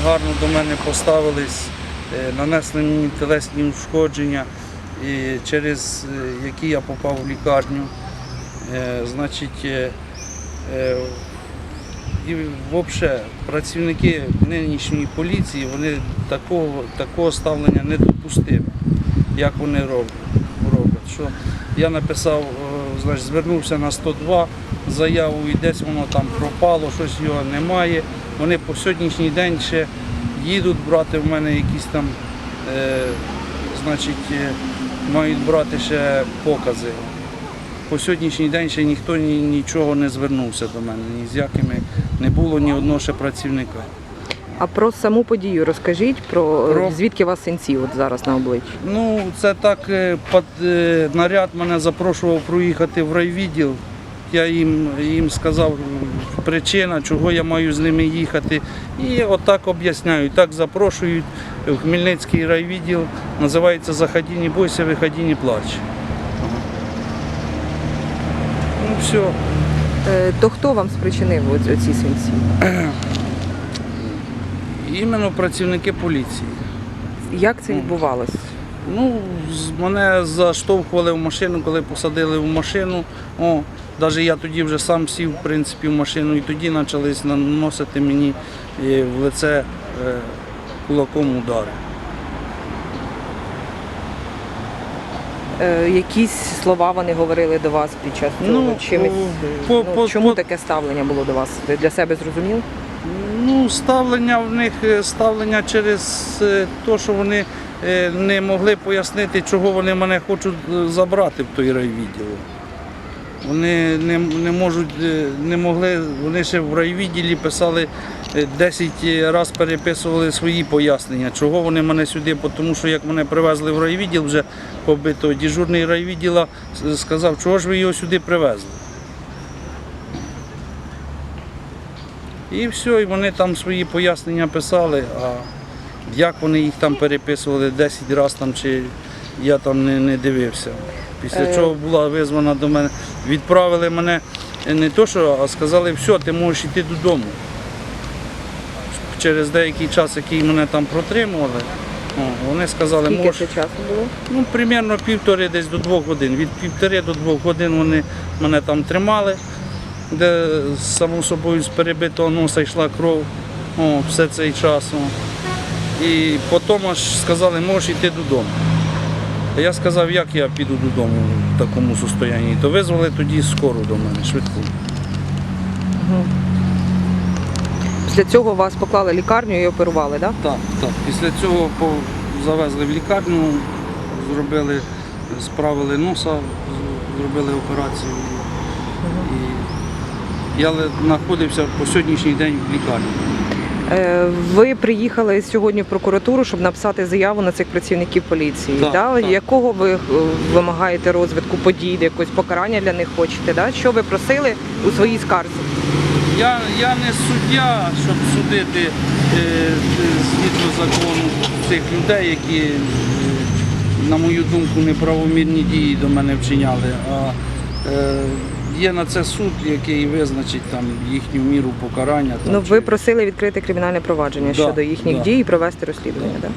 негарно до мене поставились, е, нанесли мені телесні ушкодження, через е, які я попав в лікарню. Е, Значить, і взагалі працівники нинішньої поліції вони такого, такого ставлення не допустимі, як вони роблять. Що я написав, значить, звернувся на 102 заяву і десь воно там пропало, щось його немає. Вони по сьогоднішній день ще їдуть брати в мене якісь там, е, значить, е, мають брати ще покази. По сьогоднішній день ще ніхто ні, нічого не звернувся до мене, ні з якими не було ні одного ще працівника. А про саму подію розкажіть про, Про- звідки у вас синці от зараз на обличчі. Ну, це так, е, е, наряд мене запрошував проїхати в райвідділ. Я їм, їм сказав е, причина, чого я маю з ними їхати. І отак об'ясняють. Так запрошують в Хмельницький райвідділ, називається Заходи, не бойся, виходи, не плач. Ну все. Е, То хто вам спричинив оці синці? Іменно працівники поліції. Як це відбувалось? Ну, мене заштовхували в машину, коли посадили в машину. О, навіть я тоді вже сам сів в принципі, в машину, і тоді почали наносити мені е, в лице е, кулаком удари. Е, Якісь слова вони говорили до вас під час цього? Ну, Чимось, по- ну, по- чому по- таке ставлення було до вас? Ви для себе зрозуміли? Ну, ставлення в них ставлення через те, що вони не могли пояснити, чого вони мене хочуть забрати в той райвідділ. Вони не, не можуть, е, не могли, вони ще в райвідділі писали е, 10 разів переписували свої пояснення, чого вони мене сюди, тому що як мене привезли в райвідділ вже побито, дежурний райвідділа сказав, чого ж ви його сюди привезли. І все, і вони там свої пояснення писали, а як вони їх там переписували 10 разів чи я там не, не дивився. Після чого була визвана до мене, відправили мене е, не то, що, а сказали, все, ти можеш йти додому. Через деякий час, який мене там протримували, вони сказали, Скільки можеш. це часу було? Ну, примерно півтори десь до двох годин. Від півтори до двох годин вони мене там тримали, де само собою з перебитого носа йшла кров о, все цей час. О. І потім аж сказали, можеш йти додому. Я сказав, як я піду додому в такому состоянні. То визвали тоді скору до мене, швидку. Після цього вас поклали в лікарню і оперували, так? Так, так. Після цього завезли в лікарню, зробили, справили носа, зробили операцію. І я знаходився по сьогоднішній день в лікарні. Е, Ви приїхали сьогодні в прокуратуру, щоб написати заяву на цих працівників поліції. Так, да? так. Якого ви е, вимагаєте розвитку подій, якогось покарання для них хочете? Да? Що ви просили у своїй скарзі? Я, я не суддя, щоб судити е, згідно закону цих людей, які, е, на мою думку, неправомірні дії до мене вчиняли. А е, є на це суд, який визначить там їхню міру покарання. Там, Ну, чи- ви просили відкрити кримінальне провадження Да, щодо їхніх да. дій і провести розслідування. Да.